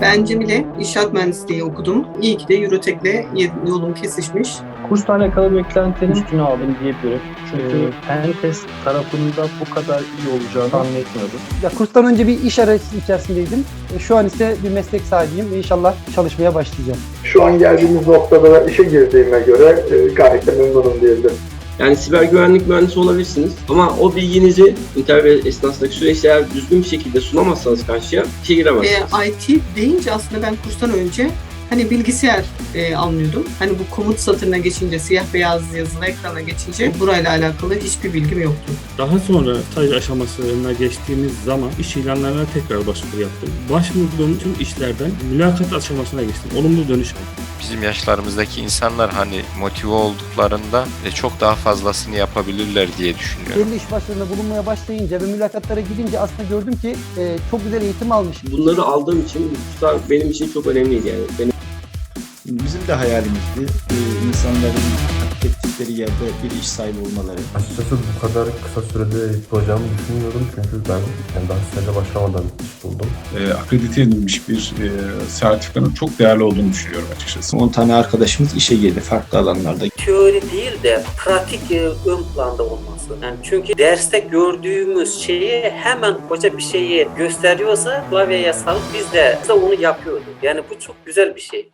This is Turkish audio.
Ben Cemile, inşaat mühendisliği okudum. İyi ki de Eurotek'le yolum kesişmiş. Kursla alakalı beklentilerin üstüne aldım diyebilirim. Çünkü pen test tarafında bu kadar iyi olacağını tahmin etmiyordum. Ya kurstan önce bir iş arayışı içerisindeydim. E, Şu an ise bir meslek sahibiyim ve inşallah çalışmaya başlayacağım. Şu an geldiğimiz noktada işe girdiğime göre e, gayet de memnunum diyebilirim. Yani siber güvenlik mühendisi olabilirsiniz ama o bilginizi internet esnasındaki süreçte eğer düzgün bir şekilde sunamazsanız karşıya işe giremezsiniz. E, IT deyince aslında ben kurstan önce hani bilgisayar e, anlıyordum. Hani bu komut satırına geçince, siyah beyaz yazılı ekrana geçince burayla alakalı hiçbir bilgim yoktu. Daha sonra staj aşamasına geçtiğimiz zaman iş ilanlarına tekrar başvuru yaptım. Başvurduğum tüm işlerden mülakat aşamasına geçtim. Olumlu dönüş aldım. bizim yaşlarımızdaki insanlar hani motive olduklarında e, çok daha fazlasını yapabilirler diye düşünüyorum. Belli iş başlarında bulunmaya başlayınca ve mülakatlara gidince aslında gördüm ki e, çok güzel eğitim almışım. Bunları aldığım için bu kurslar benim için çok önemliydi yani. Benim Bizim de hayalimizdi e, insanların hak ettikleri yerde bir iş sahibi olmaları. Açıkçası bu kadar kısa sürede yapacağımı düşünmüyordum çünkü ben yani daha staja başlamadan iş buldum. e, akredite edilmiş bir e, sertifikanın çok değerli olduğunu düşünüyorum açıkçası. 10 tane arkadaşımız işe girdi farklı alanlarda. teori değil de pratik e, ön planda olması. Yani çünkü derste gördüğümüz şeyi hemen hoca bir şeyi gösteriyorsa klavyeye sarıp biz de, biz de onu yapıyorduk. Yani bu çok güzel bir şey.